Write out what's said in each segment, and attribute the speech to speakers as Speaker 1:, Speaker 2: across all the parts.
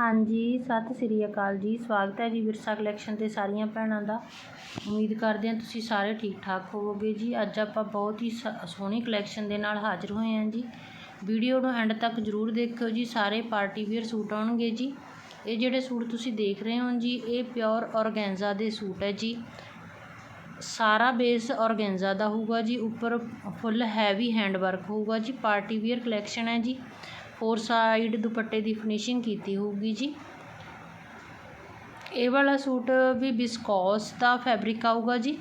Speaker 1: ਹਾਂਜੀ, ਸਤਿ ਸ੍ਰੀ ਅਕਾਲ ਜੀ। ਸਵਾਗਤ ਹੈ ਜੀ ਵਿਰਸਾ ਕਲੈਕਸ਼ਨ ਤੇ ਸਾਰੀਆਂ ਭੈਣਾਂ ਦਾ। ਉਮੀਦ ਕਰਦੇ ਹਾਂ ਤੁਸੀਂ ਸਾਰੇ ਠੀਕ ਠਾਕ ਹੋਵੋਗੇ ਜੀ। ਅੱਜ ਆਪਾਂ ਬਹੁਤ ਹੀ ਸ- ਸੋਹਣੀ ਕਲੈਕਸ਼ਨ ਦੇ ਨਾਲ ਹਾਜ਼ਰ ਹੋਏ ਹਾਂ ਜੀ। ਵੀਡੀਓ ਨੂੰ ਐਂਡ ਤੱਕ ਜ਼ਰੂਰ ਦੇਖਿਓ ਜੀ। ਸਾਰੇ ਪਾਰਟੀ ਵੇਅਰ ਸੂਟ ਆਉਣਗੇ ਜੀ। ਇਹ ਜਿਹੜੇ ਸੂਟ ਤੁਸੀਂ ਦੇਖ ਰਹੇ ਹੋ ਜੀ, ਇਹ ਪਿਓਰ ਔਰਗੈਂਜ਼ਾ ਦੇ ਸੂਟ ਹੈ ਜੀ। ਸਾਰਾ ਬੇਸ ਔਰਗੈਂਜ਼ਾ ਦਾ ਹੋਊਗਾ ਜੀ। ਉੱਪਰ ਫੁੱਲ ਹੈਵੀ ਹੈਂਡ ਵਰਕ ਹੋਊਗਾ ਜੀ। ਪਾਰਟੀ ਵੇਅਰ ਕਲੈਕਸ਼ਨ ਹੈ ਜੀ। ਫੋਰ ਸਾਈਡ ਦੁਪੱਟੇ ਦੀ ਫਿਨਿਸ਼ਿੰਗ ਕੀਤੀ ਹੋਊਗੀ ਜੀ। ਇਹ ਵਾਲਾ ਸੂਟ ਵੀ ਬਿਸਕੌਸ ਦਾ ਫੈਬਰਿਕ ਆਊਗਾ ਜੀ।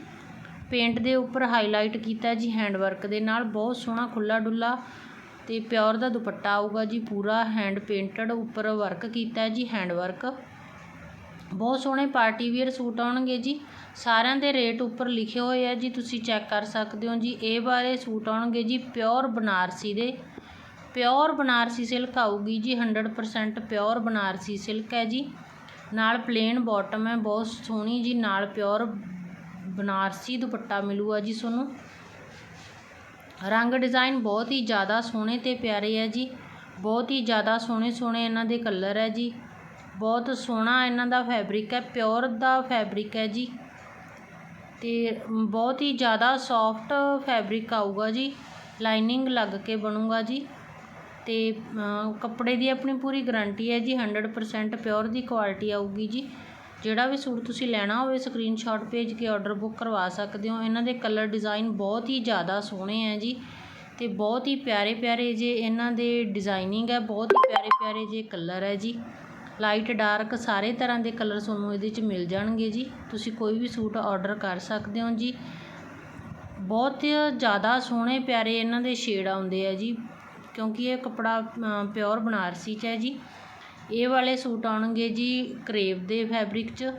Speaker 1: ਪੇਂਟ ਦੇ ਉੱਪਰ ਹਾਈਲਾਈਟ ਕੀਤਾ ਜੀ ਹੈਂਡ ਵਰਕ ਦੇ ਨਾਲ। ਬਹੁਤ ਸੋਹਣਾ ਖੁੱਲਾ ਡੁੱਲਾ ਤੇ ਪਿਓਰ ਦਾ ਦੁਪੱਟਾ ਆਊਗਾ ਜੀ। ਪੂਰਾ ਹੈਂਡ ਪੇਂਟਡ ਉੱਪਰ ਵਰਕ ਕੀਤਾ ਜੀ ਹੈਂਡ ਵਰਕ ਬਹੁਤ ਸੋਹਣੇ ਪਾਰਟੀ ਵੇਅਰ ਸੂਟ ਆਉਣਗੇ ਜੀ। ਸਾਰਿਆਂ ਦੇ ਰੇਟ ਉੱਪਰ ਲਿਖੇ ਹੋਏ ਆ ਜੀ। ਤੁਸੀਂ ਚੈੱਕ ਕਰ ਸਕਦੇ ਹੋ ਜੀ। ਇਹ ਵਾਲੇ ਸੂਟ ਆਉਣਗੇ ਜੀ ਪਿਓਰ ਬਨਾਰਸੀ ਦੇ। ਪਿਓਰ ਬਨਾਰਸੀ ਸਿਲਕ ਆਊਗੀ ਜੀ 100% ਪਿਓਰ ਬਨਾਰਸੀ ਸਿਲਕ ਹੈ ਜੀ। ਨਾਲ ਪਲੇਨ ਬਾਟਮ ਹੈ, ਬਹੁਤ ਸੋਹਣੀ ਜੀ, ਨਾਲ ਪਿਓਰ ਬਨਾਰਸੀ ਦੁਪੱਟਾ ਮਿਲੂਗਾ ਜੀ ਤੁਹਾਨੂੰ। ਰੰਗ ਡਿਜ਼ਾਈਨ ਬਹੁਤ ਹੀ ਜ਼ਿਆਦਾ ਸੋਹਣੇ ਤੇ ਪਿਆਰੇ ਹੈ ਜੀ। ਬਹੁਤ ਹੀ ਜ਼ਿਆਦਾ ਸੋਹਣੇ ਸੋਹਣੇ ਇਹਨਾਂ ਦੇ ਕਲਰ ਹੈ ਜੀ। ਬਹੁਤ ਸੋਹਣਾ ਇਹਨਾਂ ਦਾ ਫੈਬਰਿਕ ਹੈ, ਪਿਓਰ ਦਾ ਫੈਬਰਿਕ ਹੈ ਜੀ। ਤੇ ਬਹੁਤ ਹੀ ਜ਼ਿਆਦਾ ਸੌਫਟ ਫੈਬਰਿਕ ਆਊਗਾ ਜੀ ਲਾਈਨਿੰਗ ਲੱਗ ਕੇ ਬਣੂਗਾ ਜੀ। ਅਤੇ ਕੱਪੜੇ ਦੀ ਆਪਣੀ ਪੂਰੀ ਗਰੰਟੀ ਹੈ ਜੀ 100% ਪਿਓਰ ਦੀ ਕੁਆਲਿਟੀ ਆਊਗੀ ਜੀ। ਜਿਹੜਾ ਵੀ ਸੂਟ ਤੁਸੀਂ ਲੈਣਾ ਹੋਵੇ ਸਕਰੀਨਸ਼ਾਟ ਭੇਜ ਕੇ ਔਡਰ ਬੁੱਕ ਕਰਵਾ ਸਕਦੇ ਹੋ। ਇਹਨਾਂ ਦੇ ਕਲਰ ਡਿਜ਼ਾਇਨ ਬਹੁਤ ਹੀ ਜ਼ਿਆਦਾ ਸੋਹਣੇ ਹੈ ਜੀ ਅਤੇ ਬਹੁਤ ਹੀ ਪਿਆਰੇ ਪਿਆਰੇ ਜੇ ਇਹਨਾਂ ਦੇ ਡਿਜ਼ਾਈਨਿੰਗ ਹੈ, ਬਹੁਤ ਹੀ ਪਿਆਰੇ ਪਿਆਰੇ ਜੇ ਕਲਰ ਹੈ ਜੀ। ਲਾਈਟ ਡਾਰਕ ਸਾਰੇ ਤਰ੍ਹਾਂ ਦੇ ਕਲਰ ਤੁਹਾਨੂੰ ਇਹਦੇ 'ਚ ਮਿਲ ਜਾਣਗੇ ਜੀ। ਤੁਸੀਂ ਕੋਈ ਵੀ ਸੂਟ ਔਡਰ ਕਰ ਸਕਦੇ ਹੋ ਜੀ। ਬਹੁਤ ਜ਼ਿਆਦਾ ਸੋਹਣੇ, ਪਿਆਰੇ ਇਹਨਾਂ ਦੇ ਸ਼ੇਡ ਆਉਂਦੇ ਆ ਜੀ। ਕਿਉਂਕਿ ਇਹ ਕੱਪੜਾ ਪਿਓਰ ਬਨਾਰਸੀ 'ਚ ਹੈ ਜੀ। ਇਹ ਵਾਲੇ ਸੂਟ ਆਉਣਗੇ ਜੀ ਕਰੇਬ ਦੇ ਫੈਬਰਿਕ 'ਚ।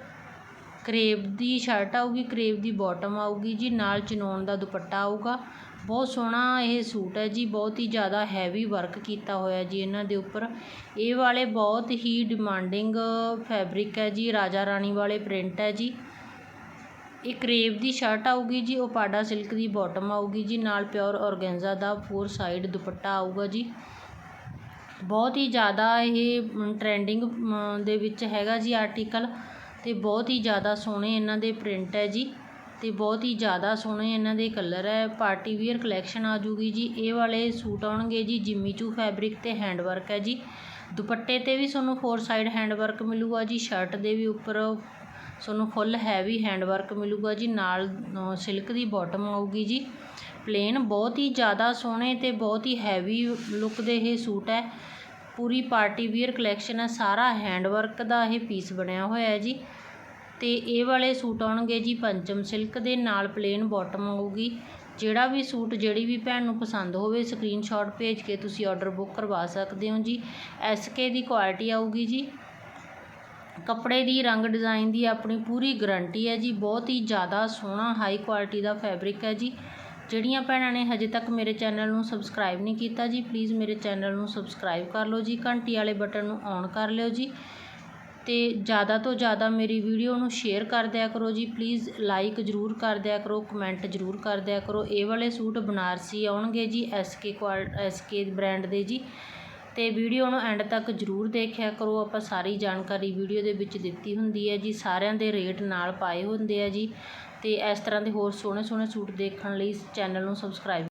Speaker 1: ਕਰੇਬ ਦੀ ਸ਼ਰਟ ਆਊਗੀ ਕਰੇਬ ਦੀ ਬਾਟਮ ਆਊਗੀ ਜੀ, ਨਾਲ ਚਨੋਨ ਦਾ ਦੁਪੱਟਾ ਆਊਗਾ। ਬਹੁਤ ਸੋਹਣਾ ਇਹ ਸੂਟ ਹੈ ਜੀ, ਬਹੁਤ ਹੀ ਜ਼ਿਆਦਾ ਹੈਵੀ ਵਰਕ ਕੀਤਾ ਹੋਇਆ ਜੀ ਇਹਨਾਂ ਦੇ ਉੱਪਰ। ਇਹ ਵਾਲੇ ਬਹੁਤ ਹੀ ਡਿਮਾਂਡਿੰਗ ਫੈਬਰਿਕ ਹੈ ਜੀ, ਰਾਜਾ ਰਾਣੀ ਵਾਲੇ ਪ੍ਰਿੰਟ ਹੈ ਜੀ। ਇਹ ਕਰੇਵ ਦੀ ਸ਼ਰਟ ਆਊਗੀ ਜੀ ਓਪਾਡਾ ਸਿਲਕ ਦੀ ਬਾਟਮ ਆਊਗੀ ਜੀ, ਨਾਲ ਪਿਓਰ ਔਰਗੈਂਜ਼ਾ ਦਾ ਫੋਰ ਸਾਈਡ ਦੁਪੱਟਾ ਆਊਗਾ ਜੀ। ਬਹੁਤ ਹੀ ਜ਼ਿਆਦਾ ਇਹ ਟ੍ਰੈਂਡਿੰਗ ਦੇ ਵਿੱਚ ਹੈਗਾ ਜੀ ਆਰਟੀਕਲ ਤੇ ਬਹੁਤ ਹੀ ਜ਼ਿਆਦਾ ਸੋਹਣੇ ਇਹਨਾਂ ਦੇ ਪ੍ਰਿੰਟ ਹੈ ਜੀ ਤੇ ਬਹੁਤ ਹੀ ਜ਼ਿਆਦਾ ਸੋਹਣੇ ਇਹਨਾਂ ਦੇ ਕਲਰ ਹੈ। ਪਾਰਟੀ ਵੇਅਰ ਕਲੈਕਸ਼ਨ ਆ ਜੂਗੀ ਜੀ। ਇਹ ਵਾਲੇ ਸੂਟ ਆਉਣਗੇ ਜੀ ਜਿਮੀ ਚੂ ਫੈਬਰਿਕ ਤੇ ਹੈਂਡ ਵਰਕ ਹੈ ਜੀ। ਦੁਪੱਟੇ ਤੇ ਵੀ ਤੁਹਾਨੂੰ ਫੋਰ ਸਾਈਡ ਹੈਂਡ ਵਰਕ ਮਿਲੂਗਾ ਜੀ ਸ਼ਰਟ ਦੇ ਵੀ ਉੱਪਰ ਤੁਹਾਨੂੰ ਫੁੱਲ ਹੈਵੀ ਹੈਂਡ ਵਰਕ ਮਿਲੂਗਾ ਜੀ, ਨਾਲ ਸਿਲਕ ਦੀ ਬਾਟਮ ਆਊਗੀ ਜੀ। ਪਲੇਨ ਬਹੁਤ ਹੀ ਜ਼ਿਆਦਾ ਸੋਹਣੇ ਤੇ ਬਹੁਤ ਹੀ ਹੈਵੀ ਲੁੱਕ ਦੇ ਇਹ ਸੂਟ ਹੈ। ਪੂਰੀ ਪਾਰਟੀ ਵੀਅਰ ਕਲੈਕਸ਼ਨ ਹੈ, ਸਾਰਾ ਹੈਂਡ ਵਰਕ ਦਾ ਇਹ ਪੀਸ ਬਣਿਆ ਹੋਇਆ ਹੈ ਜੀ। ਤੇ ਇਹ ਵਾਲੇ ਸੂਟ ਆਉਣਗੇ ਜੀ ਪੰਚਮ ਸਿਲਕ ਦੇ, ਨਾਲ ਪਲੇਨ ਬਾਟਮ ਆਊਗੀ। ਜਿਹੜਾ ਵੀ ਸੂਟ ਜਿਹੜੀ ਵੀ ਭੈਣ ਨੂੰ ਪਸੰਦ ਹੋਵੇ, ਸਕਰੀਨਸ਼ਾਟ ਭੇਜ ਕੇ ਤੁਸੀਂ ਆਰਡਰ ਬੁੱਕ ਕਰਵਾ ਸਕਦੇ ਹੋ ਜੀ। ਐਸਕੇ ਦੀ ਕੁਆਲਿਟੀ ਆਊਗੀ ਜੀ। ਕੱਪੜੇ ਦੀ, ਰੰਗ ਡਿਜ਼ਾਇਨ ਦੀ ਆਪਣੀ ਪੂਰੀ ਗਰੰਟੀ ਹੈ ਜੀ। ਬਹੁਤ ਹੀ ਜ਼ਿਆਦਾ ਸੋਹਣਾ ਹਾਈ ਕੁਆਲਿਟੀ ਦਾ ਫੈਬਰਿਕ ਹੈ ਜੀ। ਜਿਹੜੀਆਂ ਭੈਣਾਂ ਨੇ ਹਜੇ ਤੱਕ ਮੇਰੇ ਚੈਨਲ ਨੂੰ ਸਬਸਕ੍ਰਾਈਬ ਨਹੀਂ ਕੀਤਾ ਜੀ ਪਲੀਜ਼ ਮੇਰੇ ਚੈਨਲ ਨੂੰ ਸਬਸਕ੍ਰਾਈਬ ਕਰ ਲਓ ਜੀ। ਘੰਟੀ ਵਾਲੇ ਬਟਨ ਨੂੰ ਔਨ ਕਰ ਲਿਓ ਜੀ। ਤੇ ਜ਼ਿਆਦਾ ਤੋਂ ਜ਼ਿਆਦਾ ਮੇਰੀ ਵੀਡੀਓ ਨੂੰ ਸ਼ੇਅਰ ਕਰ ਦਿਆ ਕਰੋ ਜੀ। ਪਲੀਜ਼ ਲਾਈਕ ਜ਼ਰੂਰ ਕਰ ਦਿਆ ਕਰੋ ਕਮੈਂਟ ਜ਼ਰੂਰ ਕਰ ਦਿਆ ਕਰੋ। ਇਹ ਵਾਲੇ ਸੂਟ ਬਨਾਰਸੀ ਆਉਣਗੇ ਜੀ ਐਸਕੇ ਕੁਆਲ ਐਸਕੇ ਬ੍ਰਾਂਡ ਦੇ ਜੀ। ਅਤੇ ਵੀਡੀਓ ਨੂੰ ਐਂਡ ਤੱਕ ਜ਼ਰੂਰ ਦੇਖਿਆ ਕਰੋ। ਆਪਾਂ ਸਾਰੀ ਜਾਣਕਾਰੀ ਵੀਡੀਓ ਦੇ ਵਿੱਚ ਦਿੱਤੀ ਹੁੰਦੀ ਹੈ ਜੀ। ਸਾਰਿਆਂ ਦੇ ਰੇਟ ਨਾਲ ਪਾਏ ਹੁੰਦੇ ਆ ਜੀ। ਅਤੇ ਇਸ ਤਰ੍ਹਾਂ ਦੇ ਹੋਰ ਸੋਹਣੇ ਸੋਹਣੇ ਸੂਟ ਦੇਖਣ ਲਈ ਚੈਨਲ ਨੂੰ ਸਬਸਕ੍ਰਾਈਬ